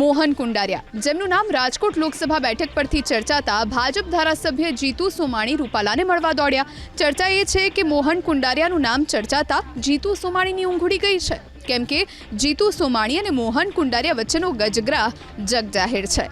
મોહન કુંડારિયા. જેમનું નામ રાજકોટ લોકસભા બેઠક પરથી ચર્ચાતા ભાજપ ધારાસભ્ય જીતુ સોમાણી રૂપાલાને મળવા દોડ્યા. ચર્ચા એ છે કે મોહન કુંડારિયાનું નામ ચર્ચાતા જીતુ સોમાણીની ઊંઘ ઉડી ગઈ છે. કેમ કે જીતુ સોમાણી અને મોહન કુંડારિયા વચ્ચેનો ગજગ્રાહ જગજાહેર છે.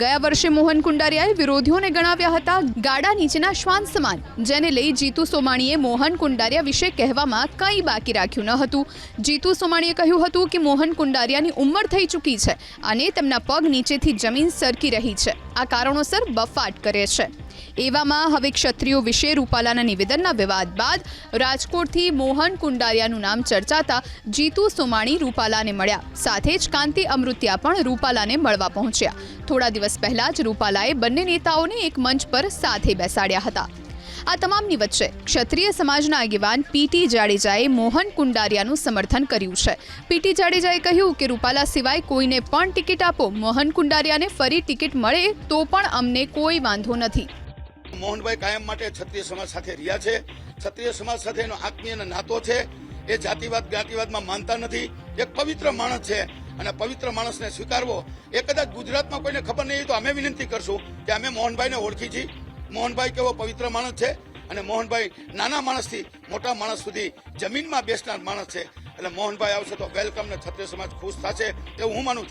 ગયા વર્ષે મોહન કુંડારિયાએ વિરોધીઓને ગણાવ્યા હતા. ગાડા નીચેના શ્વાન સમાન, જેને લઈ જીતુ સોમાણીએ મોહન કુંડારિયા વિશે કહેવામાં કંઈ બાકી રાખ્યું ન હતું. જીતુ સોમાણીએ કહ્યું હતું કે મોહન કુંડારિયાની ઉંમર થઈ ચૂકી છે અને તેમના પગ નીચેથી જમીન સરકી રહી છે. આ કારણોસર બફાટ કરે છે. એવામાં હવે ક્ષત્રિયો વિશે રૂપાલાના નિવેદનના વિવાદ બાદ રાજકોટથી મોહન કુંડારિયાનું નામ ચર્ચાતા જીતુ સોમાણી રૂપાલાને મળ્યા. સાથે જ કાંતિ અમૃત્યા પણ રૂપાલાને મળવા પહોંચ્યા. થોડા દિવસ પહેલા જ રૂપાલાએ બંને નેતાઓને એક મંચ પર સાથે બેસાડ્યા હતા. આ તમામની વચ્ચે ક્ષત્રિય સમાજના આગેવાન પીટી જાડેજાએ મોહન કુંડારિયાનું સમર્થન કર્યું છે. પીટી જાડેજાએ કહ્યું કે રૂપાલા સિવાય કોઈને પણ ટિકિટ આપો. મોહન કુંડારિયાને ફરી ટિકિટ મળે તો પણ અમને કોઈ વાંધો નથી. મોહનભાઈ કાયમ માટે ક્ષત્રિય સમાજ સાથે રહ્યા છે. ક્ષત્રિય સમાજ સાથે એનો આત્મીય નાતો છે. એ જાતિવાદ, જ્ઞાતિવાદમાં માનતા નથી. એક પવિત્ર માણસ છે અને પવિત્ર માણસને સ્વીકારવો એ કદાચ ગુજરાતમાં કોઈને ખબર નહીં તો અમે વિનંતી કરશું કે અમે મોહનભાઈને ઓળખી છીએ. મોહનભાઈ કેવો પવિત્ર માણસ છે અને મોહનભાઈ નાના માણસથી મોટા માણસ સુધી જમીનમાં બેસનાર માણસ છે. એટલે મોહનભાઈ આવશે તો વેલકમ ને ક્ષત્રિય સમાજ ખુશ થશે એવું હું માનું છું.